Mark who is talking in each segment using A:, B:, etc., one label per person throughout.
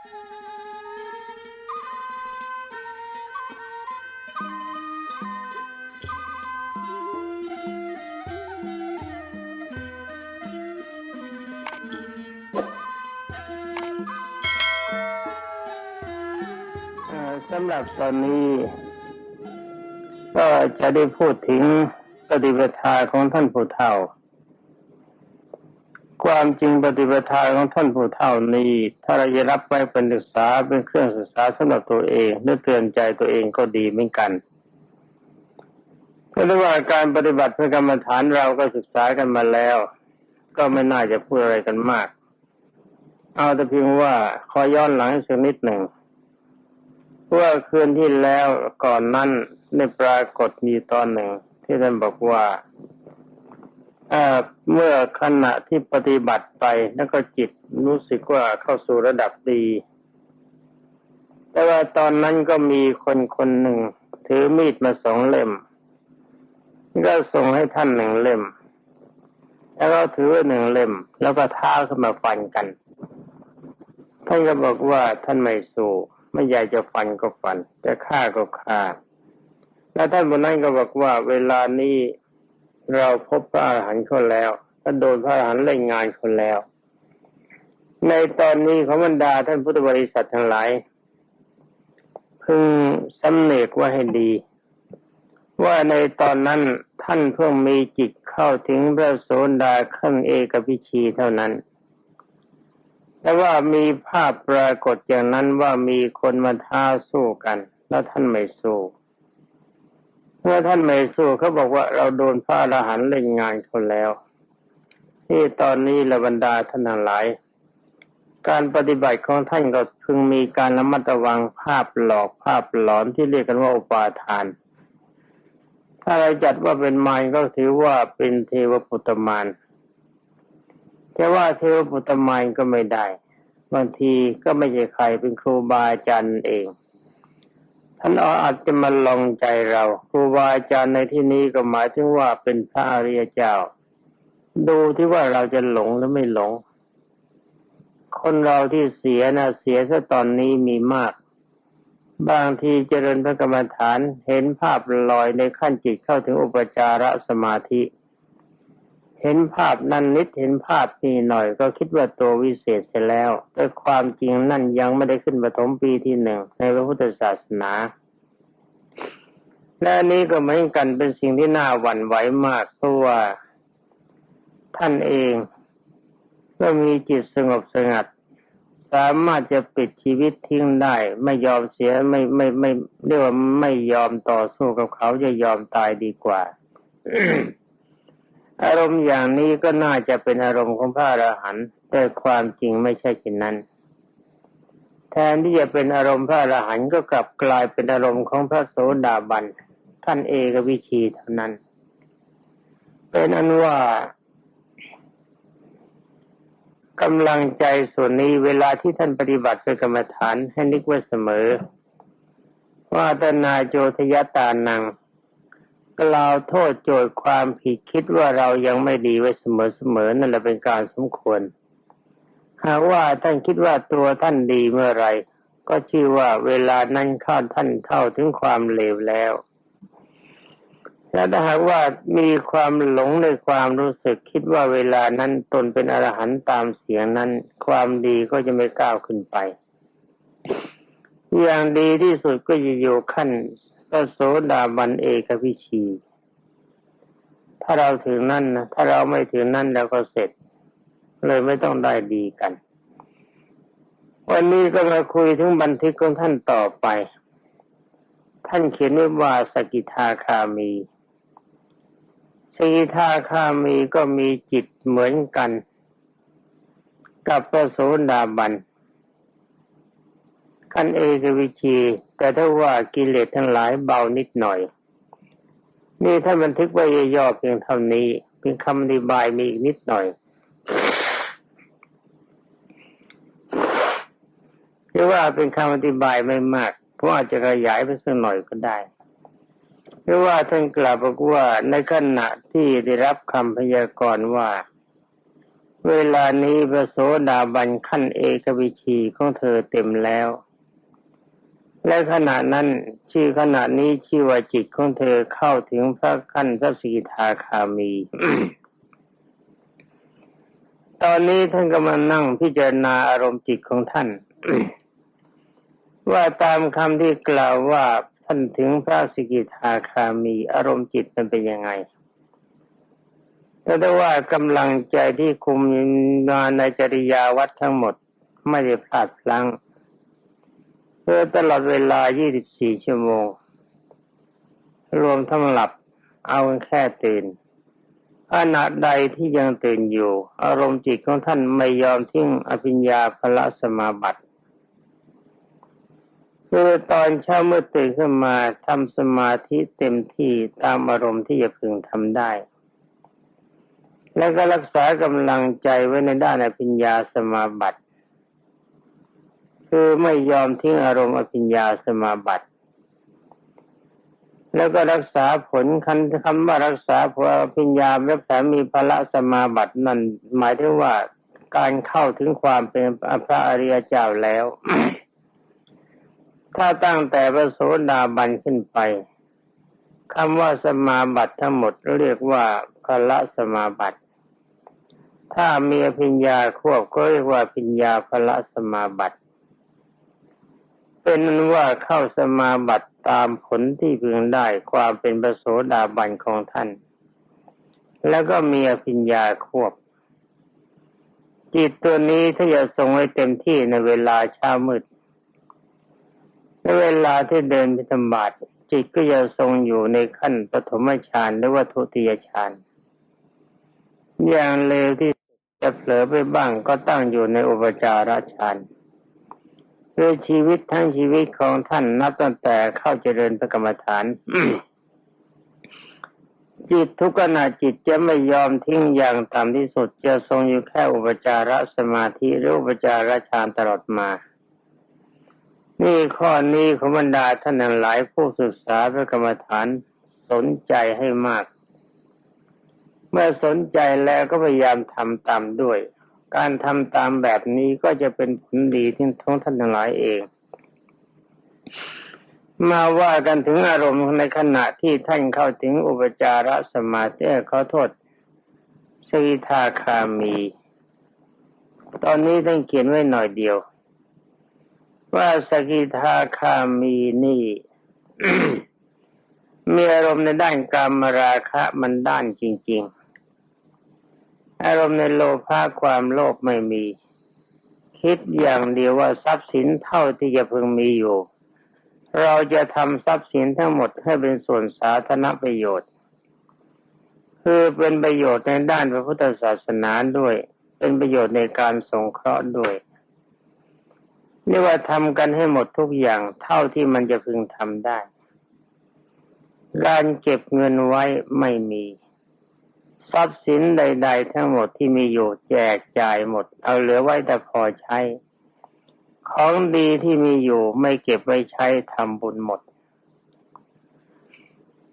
A: สำหรับตอนนี้ ก็จะได้พูดถึงปฏิปทาของท่านผู้เฒ่า ความจริงปฏิปทาของท่านผู้เฒ่านี้ ถ้าเราจะรับไว้เป็นศึกษาเป็นเครื่องศึกษาสำหรับตัวเองหรือเตือนใจตัวเองก็ดีเหมือนกันเพราะว่าการปฏิบัติเพื่อกรรมฐานเราก็ศึกษากันมาแล้ว ก็ไม่น่าจะพูดอะไรกันมาก เอาแต่เพียงว่าขอย้อนหลังสักนิดหนึ่งว่าคืนที่แล้วก่อนนั้นได้ปรากฏมีตอนหนึ่ง ที่ท่านบอกว่า เอ่อเมื่อขณะที่ปฏิบัติไปแล้วก็จิตรู้สึกว่าเข้าสู่ระดับดี แต่ว่าตอนนั้นก็มีคนคนหนึ่ง ถือมีดมาสองเล่มก็ส่งให้ท่านหนึ่งเล่ม แล้วก็ถือหนึ่งเล่ม แล้วก็ท้าขึ้นมาฟันกัน ท่านก็บอกว่าท่านไม่สู้ไม่อยากจะฟันก็ฟัน จะฆ่าก็ฆ่าแล้วท่านบนนั้นก็บอกว่า เวลานี้ เราพบพระอรหันต์เขาแล้วถ้าโดนพระอรหันต์เล่นงานคนแล้ว ในตอนนี้ของบรรดาท่านพุทธบริษัททั้งหลายพึงสำเนกว่าให้ดี ว่าในตอนนั้นท่านเพิ่งมีจิตเข้าถึงพระโสดาขั้นเอกพิชีเท่านั้น แต่ว่ามีภาพปรากฏอย่างนั้นว่ามีคนมาท้าสู้กัน แล้วท่านไม่สู้ เมื่อท่านไม่สู้เขาบอกว่าเราโดนพระอรหันต์เล่นงานคนแล้วที่ตอนนี้ระบรรดาท่านหลาย การปฏิบัติของท่านก็พึงมีการระมัดระวังภาพหลอกภาพหลอนที่เรียกกันว่าอุปาทาน ถ้าเราจัดว่าเป็นมารก็ถือว่าเป็นเทวปุตตมารแต่ว่าเทวปุตตมารก็ไม่ได้ บางทีก็ไม่ใช่ใครเป็นครูบาอาจารย์เอง ท่านอาจจะมาลองใจเราครูบาอาจารย์ในที่นี้ก็หมายถึงว่าเป็นพระอริยเจ้า ดูที่ว่าเราจะหลงหรือไม่หลง คนเราที่เสียนะเสียซะตอนนี้มีมาก บางทีเจริญพระกรรมฐานเห็นภาพลอยในขั้นจิตเข้าถึงอุปจารสมาธิ เห็นภาพนั่นนิดเห็นภาพนี่หน่อย ก็คิดว่าตัววิเศษเสียแล้ว แต่ความจริงนั่นยังไม่ได้ขึ้นปฐมปีที่หนึ่งในพระพุทธศาสนาและนนี้ก็เหมือนกันเป็นสิ่งที่น่าหวั่นไหวมากเพราะว่าท่านเองก็มีจิตสงบสงัด สามารถจะปิดชีวิตทิ้งได้ ไม่ยอมเสียไม่ไม่ไม่เรียกว่าไม่ยอมต่อสู้กับเขาจะยอมตายดีกว่า อารมณ์อย่างนี้ก็น่าจะเป็นอารมณ์ของพระอรหันต์แต่ความจริงไม่ใช่เช่นนั้น แทนที่จะเป็นอารมณ์พระอรหันต์ก็กลับกลายเป็นอารมณ์ของพระโสดาบันท่านเอกวิชีเท่านั้น เป็นอันว่ากำลังใจส่วนนี้เวลาที่ท่านปฏิบัติเป็นกรรมฐานให้นึกไว้เสมอ ว่าตนาโจทยตานัง กล่าวโทษโจทย์ความผิดคิดว่าเรายังไม่ดีไว้เสมอๆนั่นแหละเป็นการสมควร หากว่าท่านคิดว่าตัวท่านดีเมื่อไรก็ชื่อว่าเวลานั้นข้าท่านเท่าถึงความเลวแล้วและถ้าหากว่ามีความหลงในความรู้สึกคิดว่าเวลานั้นตนเป็นอรหันต์ตามเสียงนั้น ความดีก็จะไม่ก้าวขึ้นไป อย่างดีที่สุดก็จะอยู่ขั้น พระโสดาบันเอกพิชี ถ้าเราถึงนั่นนะถ้าเราไม่ถึงนั่นเราก็เสร็จ เลยไม่ต้องได้ดีกัน วันนี้ก็มาคุยถึงบันทึกของท่านต่อไป ท่านเขียนไว้ว่าสกิทาคามีสกิทาคามีก็มีจิตเหมือนกัน กับพระโสดาบันขั้นเอกวิชี แต่ถ้าว่ากิเลสทั้งหลายเบานิดหน่อย นี่ท่านบันทึกไว้ย่อเพียงเท่านี้เพียงคำอธิบายมีอีกนิดหน่อยคือว่าเป็นคำอธิบายไม่มากเพราะอาจจะขยายไปสักหน่อยก็ได้เพราะว่าท่านกล่าวบอกว่าในขณะที่ได้รับคำพยากรณ์ว่าเเวลานี้พระโสดาบันขั้นเอกวิชีของเธอเต็มแล้ว และขณะนั้นชื่อขณะนี้ชื่อว่าจิตของเธอเข้าถึงพระขั้นพระสีทาคามี ตอนนี้ท่านกำลังนั่งพิจารณาอารมณ์จิตของท่าน ว่าตามคำที่กล่าวว่าท่านถึงพระสกิทาคามี อารมณ์จิตมันเป็นยังไงแต่ได้ว่ากำลังใจที่คุมงานในจริยาวัดทั้งหมดไม่ได้พลาดพลั้ง เพื่อตลอดเวลา 24 ชั่วโมง รวมทั้งหลับ เอาแค่ตื่นขณะใดที่ยังตื่นอยู่ อารมณ์จิตของท่านไม่ยอมทิ้งอภิญญาพละสมาบัติคือตอนเช้าเมื่อตื่นขึ้นมาทำสมาธิเต็มที่ตามอารมณ์ที่จะพึงทำได้ แล้วก็รักษากำลังใจไว้ในด้านอภิญญาสมาบัติ คือไม่ยอมทิ้งอารมณ์อภิญญาสมาบัติ แล้วก็รักษาผลคันคำว่ารักษาผลอภิญญาและแถมมีพละสมาบัตินั่นหมายถึงว่าการเข้าถึงความเป็นพระอริยเจ้าแล้ว ถ้าตั้งแต่พระโสดาบันขึ้นไปคำว่าสมาบัติทั้งหมดเรียกว่าพละสมาบัติถ้ามีอภิญญาควบก็เรียกว่าพิญญาพละสมาบัติ เป็นนั้นว่าเข้าสมาบัติตามผลที่พึงได้ความเป็นพระโสดาบันของท่าน แล้วก็มีอภิญญาควบ จิตตัวนี้ถ้าจะทรงไว้เต็มที่ในเวลาเช้ามืดในเวลาที่เดินไปธบาตจิตก็จะทรงอยู่ในขั้นปฐมฌานหรือว่าทุติยฌานอย่างเร็วที่จะเผลอไปบ้างก็ตั้งอยู่ในอุปจาระฌาน คือชีวิตทั้งชีวิตของท่านนับตั้งแต่เข้าเจริญพระกรรมฐานจิตทุกขณะจิตจะไม่ยอมทิ้งอย่างต่ำที่สุดจะทรงอยู่แค่อุปจารสมาธิหรืออุปจารฌานตลอดมา นี่ข้อนี้ขบรรดาท่านหลายผู้ศึกษาพระกรรมฐานสนใจให้มาก เมื่อสนใจแล้วก็พยายามทำตามด้วย การทำตามแบบนี้ก็จะเป็นผลดีที่ท้องท่านทั้งหลายเอง มาว่ากันถึงอารมณ์ในขณะที่ท่านเข้าถึงอุปจารสมาธิเขาโทษสกิทาคามี ตอนนี้ท่านเขียนไว้หน่อยเดียว ว่าสกิทาคามีนี่ มีอารมณ์ในด้านกามราคะมันด้านจริง ๆ อารมณ์ในโลภะความโลภไม่มี คิดอย่างเดียวว่าทรัพย์สินเท่าที่จะพึงมีอยู่ เราจะทำทรัพย์สินทั้งหมดให้เป็นส่วนสาธารณประโยชน์ คือเป็นประโยชน์ในด้านพระพุทธศาสนาด้วย เป็นประโยชน์ในการสงเคราะห์ด้วยเรียกว่าทำกันให้หมดทุกอย่างเท่าที่มันจะพึงทำได้ การเก็บเงินไว้ไม่มี ทรัพย์สินใด ๆ ทั้งหมดที่มีอยู่แจกจ่ายหมด เอาเหลือไว้แต่พอใช้ ของดีที่มีอยู่ไม่เก็บไว้ใช้ทำบุญหมด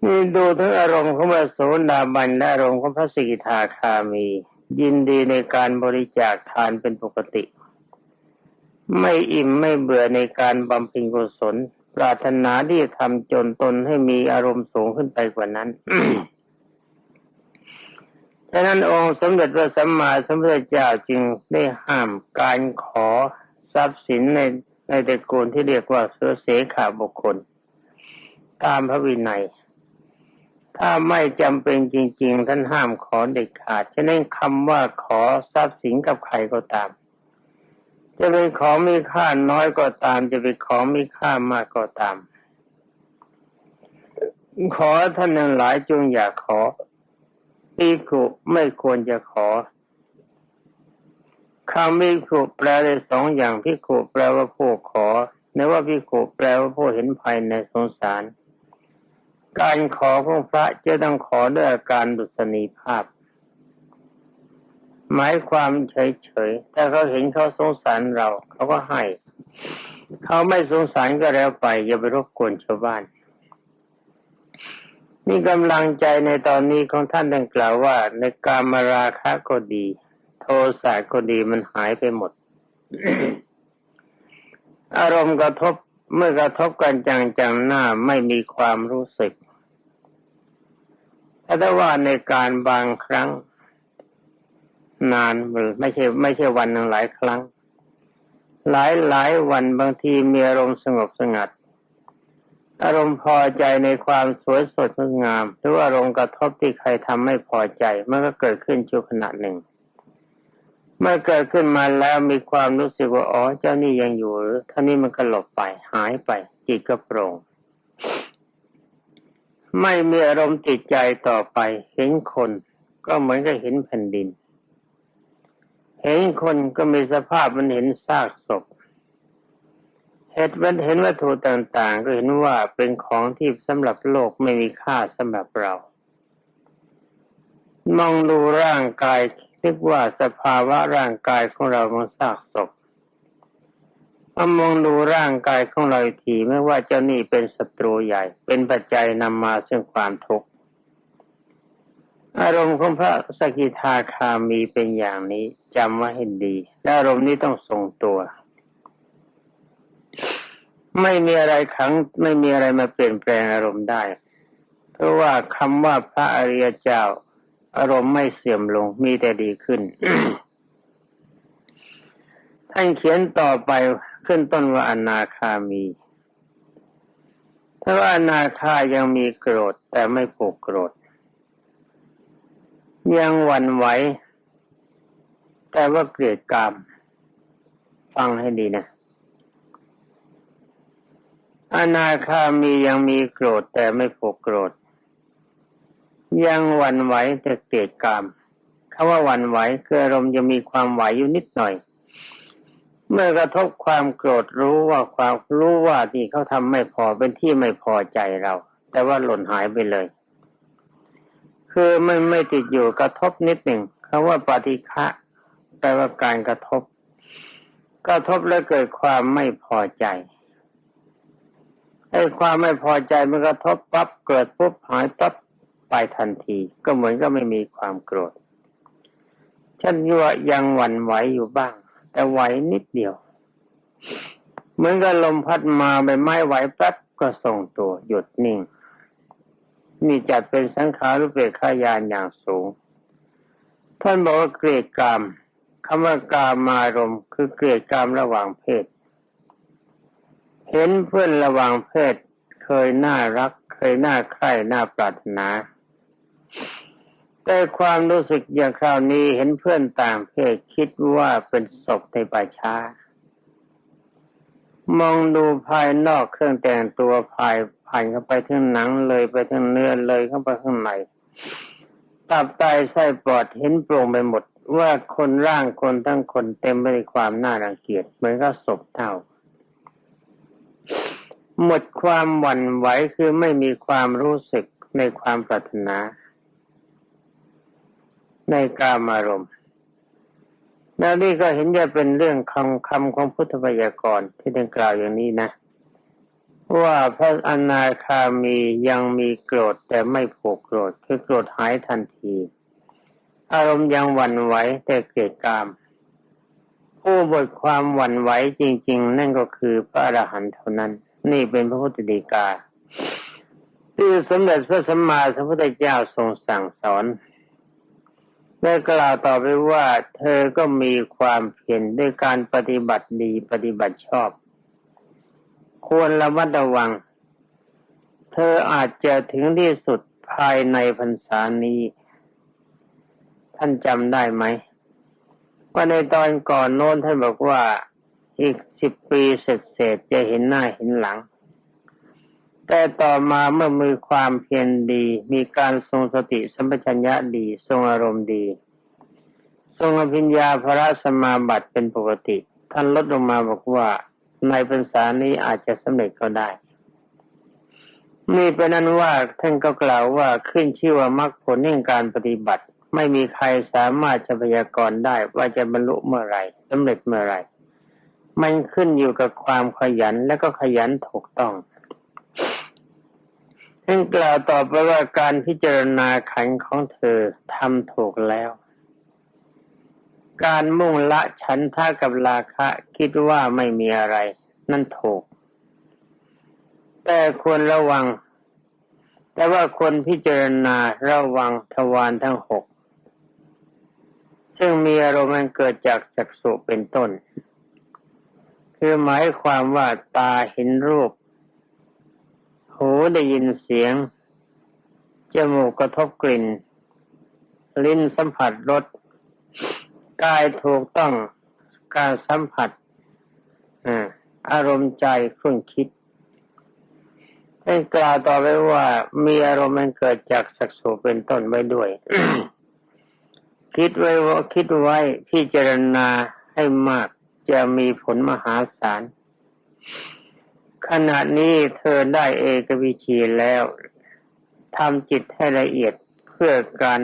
A: นี่ดูถึงอารมณ์ของพระโสดาบันและอารมณ์ของพระสกิทาคามี ยินดีในการบริจาคทานเป็นปกติ ไม่อิ่มไม่เบื่อในการบำเพ็ญกุศล ปรารถนาที่จะทำจนตนให้มีอารมณ์สูงขึ้นไปกว่านั้น ฉะนั้นองค์สมเด็จพระสัมมาสัมพุทธเจ้าจึงได้ห้ามการขอทรัพย์สินในในตระกูลที่เรียกว่าเสือเสขาบุคคล ตามพระวินัย ถ้าไม่จำเป็นจริง ๆ ท่านห้ามขอเด็ดขาดฉะนั้นคำว่าขอทรัพย์สินกับใครก็ตาม จะเป็นของมีค่าน้อยก็ตาม จะเป็นของมีค่ามากก็ตาม ขอท่านทั้งหลายจงอย่าขอ พิกุไม่ควรจะขอคำพิกุแปลได้สองอย่างพิกุแปลว่าผู้ขอในว่าพิกุแปลว่าผู้เห็นภายในสงสาร การขอของพระจะต้องขอด้วยอาการดุษณีภาพ หมายความเฉยๆถ้าเขาเห็นเขาสงสารเรา เขาก็ให้ เขาไม่สงสารก็แล้วไปอย่าไปรบกวนชาวบ้าน นี่กำลังใจในตอนนี้ของท่านดังกล่าวว่า ในการมาราคะก็ดี โทสะก็ดีมันหายไปหมด อารมณ์กระทบเมื่อกระทบกันจังๆหน้าไม่มีความรู้สึกถ้าว่าในการบางครั้ง นานหรือไม่ใช่ไม่ใช่วันหนึ่งหลายครั้ง หลายหลายวันบางทีมีอารมณ์สงบสงัด อารมณ์พอใจในความสวยสดงดงาม หรือว่าอารมณ์กระทบที่ใครทำไม่พอใจมันก็เกิดขึ้นชั่วขณะหนึ่ง เมื่อเกิดขึ้นมาแล้วมีความรู้สึกว่าอ๋อเจ้านี่ยังอยู่หรือท่านี้มันก็หลบไปหายไปจิตก็โปร่งไม่มีอารมณ์ติดใจต่อไป เห็นคนก็เหมือนกับเห็นแผ่นดิน เห็นคนก็มีสภาพมันเห็นซากศพ เห็นมันเห็นวัตถุต่างๆ ก็เห็นว่าเป็นของที่สำหรับโลกไม่มีค่าสำหรับเรา มองดูร่างกายนึกว่าสภาวะร่างกายของเรามันซากศพมามองดูร่างกายของเราทีไม่ว่าเจ้านี่เป็นศัตรูใหญ่ เป็นปัจจัยนำมาซึ่งความทุกข์อารมณ์ของพระสกิทาคามีเป็นอย่างนี้จำไว้ให้ดีและอารมณ์นี้ต้องทรงตัว ไม่มีอะไรขังไม่มีอะไรมาเปลี่ยนแปลงอารมณ์ได้ เพราะว่าคำว่าพระอริยเจ้า อารมณ์ไม่เสื่อมลงมีแต่ดีขึ้น ท่านเขียนต่อไปขึ้นต้นว่าอนาคามีถ้าว่าอนาคายังมีโกรธแต่ไม่ผูกโกรธ ยังหวันไหวแต่ว่าเกลียดกรรมฟังให้ดีนะ อนาคามียังมีโกรธแต่ไม่ผูกโกรธ ยังหวันไหวแต่เกลียดกรรมคำว่าหวันไหวคืออารมณ์จะมีความไหวอยู่นิดหน่อย เมื่อกระทบความโกรธรู้ว่าความรู้ว่าที่เขาทำไม่พอเป็นที่ไม่พอใจเรา แต่ว่าหล่นหายไปเลย คือไม่ไม่ติดอยู่กระทบนิดหนึ่งคำว่าปฏิฆะแปลว่าการกระทบ กระทบแล้วเกิดความไม่พอใจ ไอ้ความไม่พอใจมันกระทบปั๊บเกิดปุ๊บหายปั๊บไปทันที ก็เหมือนก็ไม่มีความโกรธฉันว่ายังหวั่นไหวอยู่บ้าง แต่ไหวนิดเดียว เหมือนกับลมพัดมาใบไม้ไหวปั๊บก็ทรงตัวหยุดนิ่ง นี่จัดเป็นสังขารุเปกขายานอย่างสูง ท่านบอกว่าเกลียดกรรมคำว่ากามารมคือเกลียดกรรมระหว่างเพศ เห็นเพื่อนระหว่างเพศเคยน่ารัก เคยน่าใคร่น่าปรารถนาแต่ความรู้สึกอย่างคราวนี้เห็นเพื่อนต่างเพศคิดว่าเป็นศพในป่าช้า มองดูภายนอกเครื่องแต่งตัวภายผ่านเข้าไปถึงหนังเลยไปถึงเนื้อเลยเข้าไปข้างในตับไตไส้ปอดเห็นโปร่งไปหมด ว่าคนร่างคนทั้งคนเต็มไปด้วยความน่ารังเกียจเหมือนกับศพเท่า หมดความหวั่นไหวคือไม่มีความรู้สึกในความปรารถนา ในกามอารมณ์แล้วนี่ก็เห็นจะเป็นเรื่องคำคำของพุทธพยากรที่ได้กล่าวอย่างนี้นะ ว่าพระอนาคามียังมีโกรธแต่ไม่ผูกโกรธคือโกรธหายทันที อารมณ์ยังหวั่นไหวแต่เกลียดกาม ผู้บทความหวั่นไหวจริง ๆ นั่นก็คือพระอรหันต์เท่านั้น นี่เป็นพระพุทธดีกาที่สมเด็จพระสัมมาสัมพุทธเจ้าทรงสั่งสอนได้กล่าวต่อไปว่า เธอก็มีความเพียรด้วยการปฏิบัติดีปฏิบัติชอบ ควรระมัดระวัง เธออาจจะถึงที่สุดภายในพรรษานี้ ท่านจำได้ไหมว่าในตอนก่อนโน้นท่านบอกว่าอีก สิบปีเสร็จเสร็จจะเห็นหน้าเห็นหลัง แต่ต่อมาเมื่อมีความเพียรดี มีการทรงสติสัมปชัญญะดี ทรงอารมณ์ดี ทรงอภิญญาพระสมาบัติเป็นปกติ ท่านลดลงมาบอกว่าในพรรษานี้อาจจะสำเร็จก็ได้นี่เป็นนั้นว่าท่านก็กล่าวว่าขึ้นชื่อว่ามรรคผลแห่งการปฏิบัติ ไม่มีใครสามารถจะพยากรณ์ได้ว่าจะบรรลุเมื่อไหร่สำเร็จเมื่อไหร่ มันขึ้นอยู่กับความขยันและก็ขยันถูกต้องท่านกล่าวต่อไปว่าการพิจารณาขันของเธอทำถูกแล้ว การมุ่งละฉันท่ากับราคะคิดว่าไม่มีอะไร นั่นถูก แต่ควรระวัง แต่ว่าคนพิจารณาระวังทวารทั้งหก ซึ่งมีอารมณ์เกิดจากจักษุเป็นต้น คือหมายความว่าตาเห็นรูป หูได้ยินเสียง จมูกกระทบกลิ่น ลิ้นสัมผัสรส กายถูกต้องการสัมผัสอารมณ์ใจคุ้นคิดท่านกล่าวต่อไปว่ามีอารมณ์มันเกิดจากสักโสเป็นต้นไว้ด้วย คิดไว้ว่าคิดไว้พิจารณาให้มาก จะมีผลมหาศาล ขณะนี้เธอได้เอกวิชีแล้วทำจิตให้ละเอียดเพื่อการ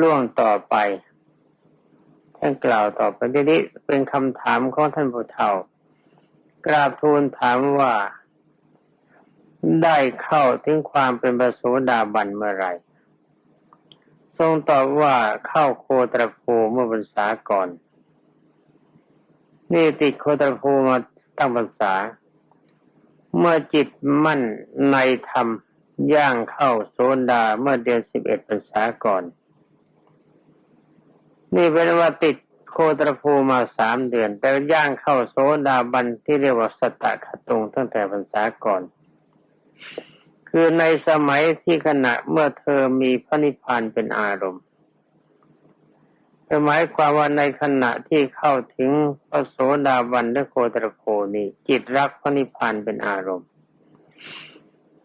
A: ล่วงต่อไป ท่านกล่าวต่อไปนี้เป็นคำถามของท่านผู้เฒ่ากราบทูลถามว่า ได้เข้าถึงความเป็นประโสดาบันเมื่อไหรทรงตอบว่าเข้าโคตรภูเมื่อพรรษาก่อน นี่ติดโคตรภูมาตั้งพรรษา เมื่อจิตมั่นในธรรมย่างเข้าโซนดาเมื่อเดือนสิบเอ็ดพรรษาก่อน นี่เป็นว่าติดโคตรภูมาสามเดือน แต่ย่างเข้าโซดาบันที่เรียกว่าสตตะขตุงตั้งแต่พรรษาก่อน คือในสมัยที่ขณะเมื่อเธอมีพระนิพพานเป็นอารมณ์ หมายความว่าในขณะที่เข้าถึงพระโสดาบันและโคตรโพนี้จิตรักพระนิพพานเป็นอารมณ์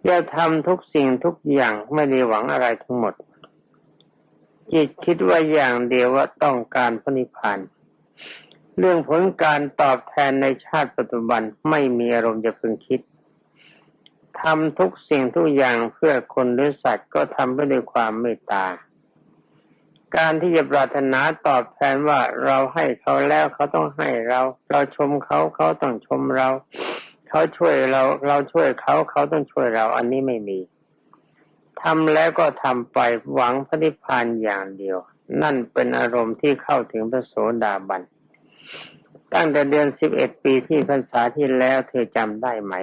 A: จะทำทุกสิ่งทุกอย่างไม่ได้หวังอะไรทั้งหมด จิตคิดว่าอย่างเดียวว่าต้องการพระนิพพานเรื่องผลการตอบแทนในชาติปัจจุบันไม่มีอารมณ์จะพึงคิดทำทุกสิ่งทุกอย่างเพื่อคนหรือสัตว์ก็ทำไปด้วยความเมตตา การที่จะปรารถนาตอบแทนว่าเราให้เขาแล้วเขาต้องให้เรา เราชมเขาเขาต้องชมเรา เขาช่วยเรา เราช่วยเขาเขาต้องช่วยเรา อันนี้ไม่มีทำแล้วก็ทำไปหวังพระนิพพานอย่างเดียว นั่นเป็นอารมณ์ที่เข้าถึงพระโสดาบันตั้งแต่เดือนสิบเอ็ดปีที่พรรษาที่แล้วเธอจำได้ไหม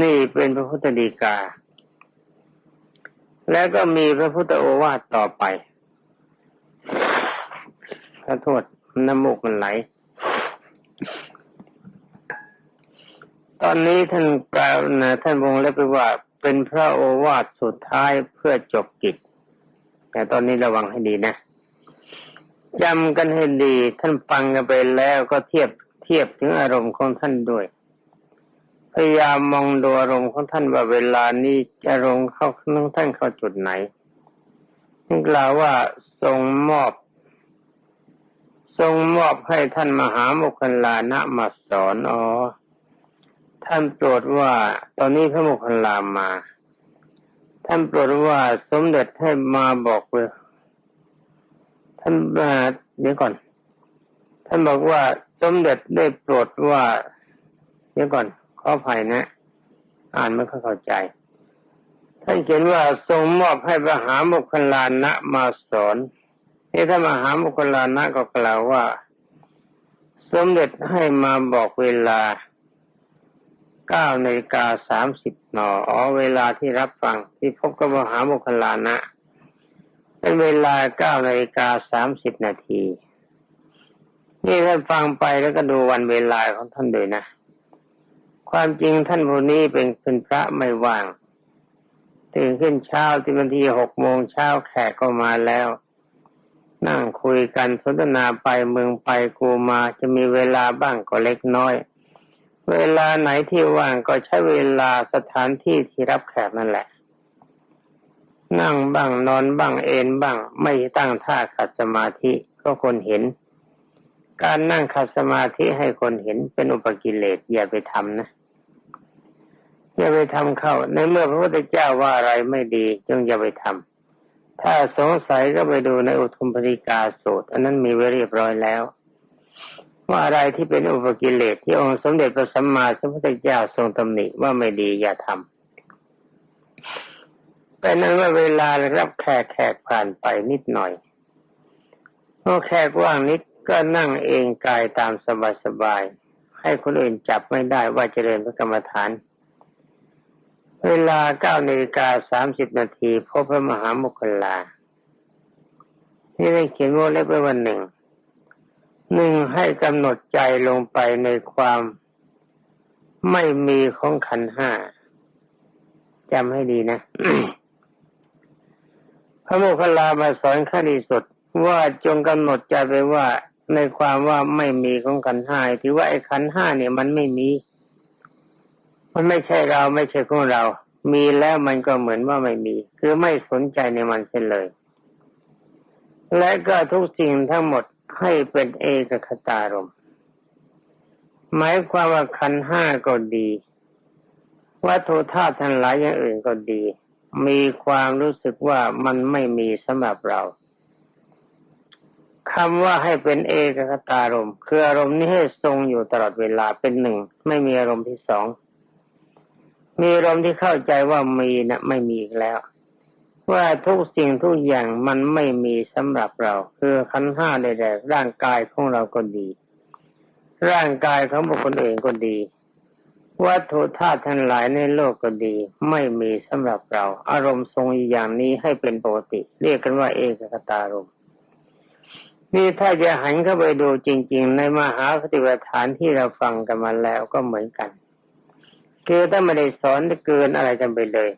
A: นี่เป็นพระพุทธดีกา แล้วก็มีพระพุทธโอวาทต่อไปขอโทษน้ำมูกมันไหล ตอนนี้ท่านกล่าวนะท่านวงเล็บไปว่า เป็นพระโอวาทสุดท้ายเพื่อจบกิจ แต่ตอนนี้ระวังให้ดีนะจำกันให้ดี ท่านฟังกันไปแล้วก็เทียบเทียบถึงอารมณ์ของท่านด้วย พยายามมองดูอารมณ์ของท่านว่าเวลานี้อารมณ์เข้าของท่านเข้าจุดไหนท่านกล่าวว่าทรงมอบ ทรงมอบให้ท่านมหาโมคคัลลานะมาสอนอ๋อท่านโปรดว่า ตอนนี้พระโมคคัลลามา ท่านโปรดว่าสมเด็จให้มาบอกเลยท่านมาเดี๋ยวก่อน ท่านบอกว่าสมเด็จได้โปรดว่า เดี๋ยวก่อน ขออภัยนะ อ่านไม่ค่อยเข้าใจท่านเขียนว่าทรงมอบให้มหาโมคคลลานะมาสอนนี่ถ้ามหาโมคคลลานะก็กล่าวว่า สมเด็จให้มาบอกเวลาเก้านาฬิกาสามสิบนอ๋อเวลาที่รับฟังที่พบกับมหาโมคคลลานะเป็นเวลาเก้านาฬิกาสามสิบนาทีนี่ท่านฟังไปแล้วก็ดูวันเวลาของท่านด้วยนะ ความจริงท่านผู้นี้เป็นเป็นพระไม่ว่างตื่นขึ้นเช้าที่วันที่หกโมงเช้าแขกก็มาแล้ว นั่งคุยกันสนทนาไปเมืองไปกูมาจะมีเวลาบ้างก็เล็กน้อย เวลาไหนที่ว่างก็ใช้เวลาสถานที่ที่รับแขกนั่นแหละ นั่งบ้างนอนบ้างเอนบ้าง ไม่ตั้งท่าขัดสมาธิก็คนเห็น การนั่งขัดสมาธิให้คนเห็นเป็นอุปกิเลสอย่าไปทำนะ อย่าไปทำเข้า ในเมื่อพระพุทธเจ้าว่าอะไรไม่ดีจงอย่าไปทำถ้าสงสัยก็ไปดูในอุทุมปริกาสูตร อันนั้นมีไว้เรียบร้อยแล้ว ว่าอะไรที่เป็นอุปกิเลสที่องค์สมเด็จพระสัมมาสัมพุทธเจ้าทรงตำหนิว่าไม่ดีอย่าทำเป็นนั้นว่าเวลารับแขกแขกผ่านไปนิดหน่อยพอแขกว่างนิดก็นั่งเองกายตามสบายๆให้คนอื่นจับไม่ได้ว่าเจริญพระกรรมฐาน เวลาเก้านาฬิกาสามสิบนาทีพบพระมหามุคคลา ที่ได้เขียนวงเล็บไว้วันหนึ่ง หนึ่งให้กำหนดใจลงไปในความไม่มีของขันห้าจำให้ดีนะ พระโมคคัลลามาสอนขั้นที่สุดว่าจงกำหนดใจไปว่าในความว่าไม่มีของขันห้าถือว่าไอ้ขันห้าเนี่ยมันไม่มี มันไม่ใช่เราไม่ใช่ของเรา มีแล้วมันก็เหมือนว่าไม่มี คือไม่สนใจในมันเสียเลย และก็ทุกสิ่งทั้งหมดให้เป็นเอกคตารมหมายความว่าขันห้าก็ดีวัตถุธาตุทั้งหลายอย่างอื่นก็ดี มีความรู้สึกว่ามันไม่มีสำหรับเราคำว่าให้เป็นเอกคตารมคืออารมณ์นี้ให้ทรงอยู่ตลอดเวลาเป็นหนึ่ง ไม่มีอารมณ์ที่สอง มีอารมณ์ที่เข้าใจว่ามีนะไม่มีอีกแล้ว ว่าทุกสิ่งทุกอย่างมันไม่มีสำหรับเรา คือขันธ์ห้าใดๆร่างกายของเราก็ดี ร่างกายของบุคคลอื่นก็ดีวัตถุธาตุทั้งหลายในโลกก็ดี ไม่มีสำหรับเรา อารมณ์ทรงอย่างนี้ให้เป็นปกติ เรียกกันว่าเอกคตารมณ์นี่ถ้าจะหันเข้าไปดูจริง ๆ ในมหาปฏิปทานที่เราฟังกันมาแล้วก็เหมือนกัน คือถ้าไม่ได้สอนเกินอะไรกันไปเลย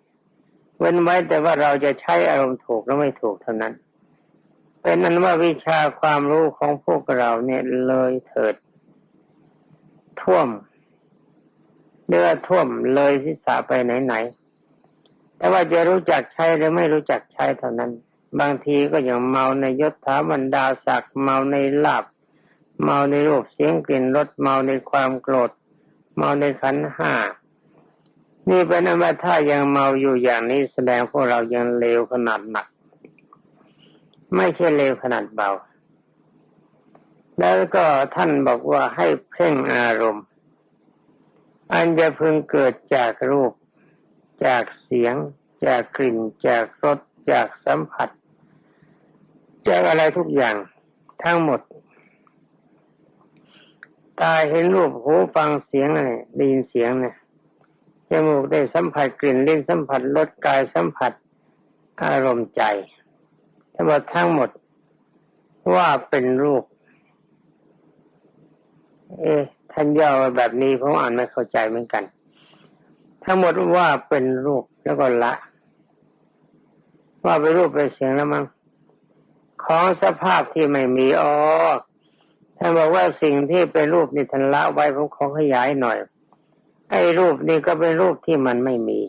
A: เว้นไว้แต่ว่าเราจะใช้อารมณ์ถูกหรือไม่ถูกเท่านั้น เป็นนั้นว่าวิชาความรู้ของพวกเราเนี่ยเลยเถิด ท่วมเนื้อท่วมเลยศีรษะไปไหนๆแต่ว่าจะรู้จักใช้หรือไม่รู้จักใช้เท่านั้น บางทีก็อย่างเมาในยศถาบรรดาศักดิ์เมาในลาบเมาในรูปเสียงกลิ่นรสเมาในความโกรธ เมาในขันห้า นี่เป็นว่าถ้ายังเมาอยู่อย่างนี้แสดงพวกเรายังเลวขนาดหนัก ไม่ใช่เลวขนาดเบา แล้วก็ท่านบอกว่าให้เพ่งอารมณ์ อันจะพึงเกิดจากรูป จากเสียง จากกลิ่น จากรสจากสัมผัส จากอะไรทุกอย่างทั้งหมดตาเห็นรูปหูฟังเสียงอะไรได้ยินเสียงเนี่ย มูกได้สัมผัสกลิ่นลิ้นสัมผัสรสกายสัมผัสอารมณ์ใจ ทั้งหมดทั้งหมดว่าเป็นรูป เอ๊ท่านย่อแบบนี้ผมอ่านไม่เข้าใจเหมือนกัน ทั้งหมดว่าเป็นรูปแล้วก็ละ ว่าเป็นรูปเป็นเสียงแล้วมั้งของสภาพที่ไม่มีอ๋อท่านบอกว่าสิ่งที่เป็นรูปนี่ท่านละไว้ผมขอขยายหน่อย ไอ้รูปนี่ก็เป็นรูปที่มันไม่มี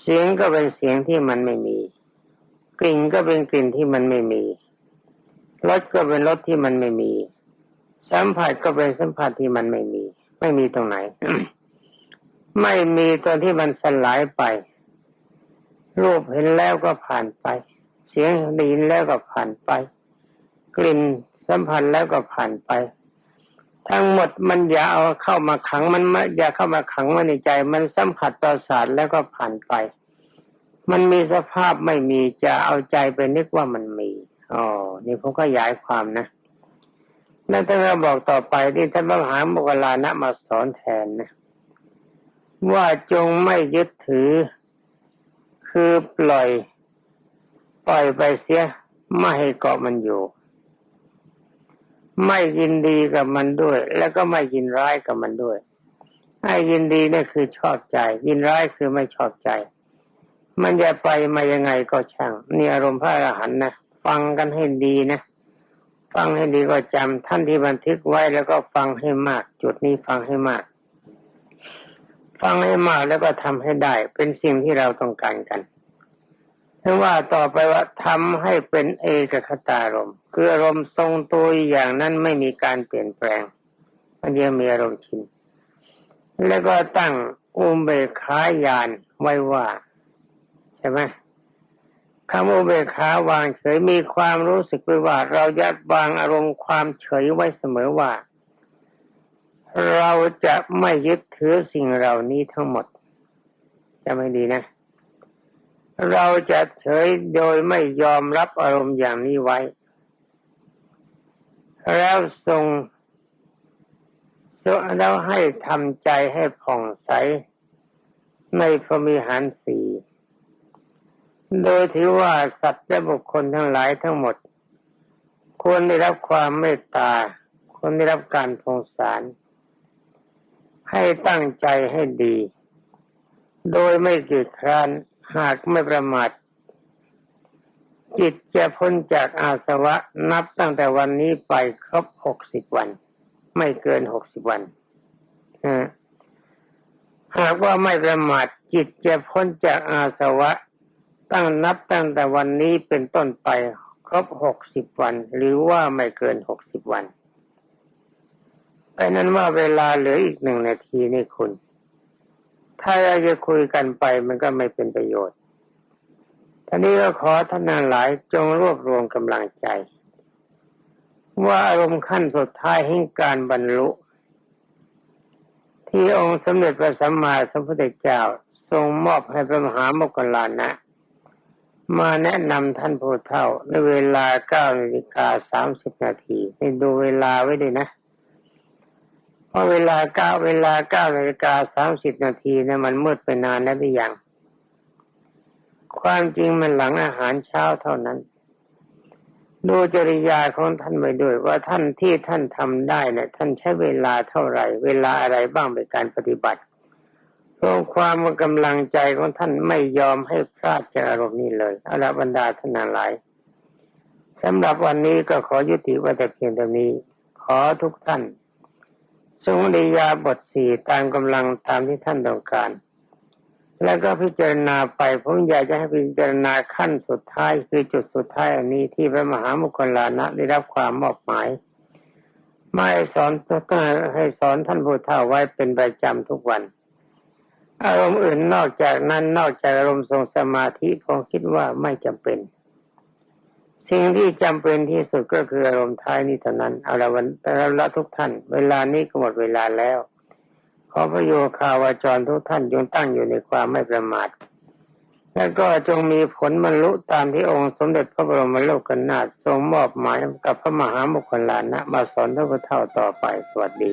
A: เสียงก็เป็นเสียงที่มันไม่มี กลิ่นก็เป็นกลิ่นที่มันไม่มีรสก็เป็นรสที่มันไม่มี สัมผัสก็เป็นสัมผัสที่มันไม่มี ไม่มีตรงไหน ไม่มีตัวที่มันสลายไป รูปเห็นแล้วก็ผ่านไป เสียงได้ยินแล้วก็ผ่านไป กลิ่นสัมผัสแล้วก็ผ่านไป ทั้งหมดมันอย่าเอาเข้ามาขังมันอย่าเข้ามาขังไว้ในใจ มันสัมผัสประสาทแล้วก็ผ่านไป มันมีสภาพไม่มีจะเอาใจไปนึกว่ามันมีอ๋อนี่ผมก็ย้ายความนะนั่นท่านก็บอกต่อไปที่ท่านพระมหาโมกลานะมาสอนแทนนะว่าจงไม่ยึดถือ คือปล่อย ปล่อยไปเสียไม่ให้เกาะมันอยู่ ไม่ยินดีกับมันด้วย แล้วก็ไม่ยินร้ายกับมันด้วยให้ยินดีนี่คือชอบใจ ยินร้ายคือไม่ชอบใจ มันจะไปมายังไงก็ช่างนี่อารมณ์พระอรหันต์นะฟังกันให้ดีนะฟังให้ดีก็จำท่านที่บันทึกไว้แล้วก็ฟังให้มาก จุดนี้ฟังให้มาก ฟังให้มากแล้วก็ทำให้ได้ เป็นสิ่งที่เราต้องการกัน ถ้าว่าต่อไปว่าทำให้เป็นเอกคตารมคืออารมณ์ทรงตัวอย่างนั้นไม่มีการเปลี่ยนแปลงมันยังมีอารมณ์ชินแล้วก็ตั้งอุเบกขายานไว้ว่า ใช่ไหมคำว่าเบกขาวางเฉยมีความรู้สึกไว้ว่า เราจะวางอารมณ์ความเฉยไว้เสมอว่า เราจะไม่ยึดถือสิ่งเหล่านี้ทั้งหมดจะไม่ดีนะ เราจะเฉยโดยไม่ยอมรับอารมณ์อย่างนี้ไว้ แล้วทรงทรงแล้วให้ทำใจให้ผ่องใส ในพรมิหารสีโดยถือว่าสัตว์และบุคคลทั้งหลายทั้งหมด ควรได้รับความเมตตา ควรได้รับการสงสาร ให้ตั้งใจให้ดี โดยไม่เกียจคร้าน หากไม่ประมาทจิตจะพ้นจากอาสวะนับตั้งแต่วันนี้ไปครบหกสิบวัน ไม่เกินหกสิบวันหากว่าไม่ประมาทจิตจะพ้นจากอาสวะ ตั้งนับตั้งแต่วันนี้เป็นต้นไปครบหกสิบวัน หรือว่าไม่เกินหกสิบวันไปนั้นว่าเวลาเหลืออีกหนึ่งนาทีนี่คุณ ถ้าเราจะคุยกันไปมันก็ไม่เป็นประโยชน์ท่านี้ก็ขอท่านทั้งหลายจงรวบรวมกำลังใจ ว่าอารมณ์ขั้นสุดท้ายแห่งการบรรลุ ที่องค์สมเด็จพระสัมมาสัมพุทธเจ้าทรงมอบให้พระมหาโมคคลลานะ มาแนะนำท่านผู้เฒ่าในเวลาเก้านาฬิกาสามสิบนาทีให้ดูเวลาไว้ด้วยนะ ราะเวลาเก้าเวลาเก้านาฬิกาสามสิบนาทีเนี่ยมันมืดไปนานแล้วหรือยังความจริงมันหลังอาหารเช้าเท่านั้น ดูจริยาของท่านไปด้วยว่าท่านที่ท่านทำได้เนี่ยท่านใช้เวลาเท่าไหร่ เวลาอะไรบ้างในการปฏิบัติรวมความว่ากำลังใจของท่านไม่ยอมให้พลาดจากอารมณ์นี้เลยอาราบรรดาท่านหลายสำหรับวันนี้ก็ขอยุติไว้แต่เพียงเท่านี้ ขอทุกท่าน ทรงนิยาบทสี่ตามกำลังตามที่ท่านต้องการ แล้วก็พิจารณาไปผมอยากจะให้พิจารณาขั้นสุดท้ายคือจุดสุดท้ายอันนี้ที่พระมหามุคลลานะได้รับความมอบหมายไม่สอนต้องให้สอนท่านผู้เฒ่าไว้เป็นประจำทุกวัน อารมณ์อื่นนอกจากนั้นนอกจากอารมณ์ทรงสมาธิผมคิดว่าไม่จำเป็น สิ่งที่จำเป็นที่สุดก็คืออารมณ์ท้ายนี้เท่านั้นเอาละวันเอาละทุกท่าน เวลานี้ก็หมดเวลาแล้ว ขอพระโยคาวาจรทุกท่านจงตั้งอยู่ในความไม่ประมาทและก็จงมีผลบรรลุตามที่องค์สมเด็จพระบรมโลกนาถทรงมอบหมายกับพระมหามคคลลานะมาสอนท่านเฒ่าต่อไปสวัสดี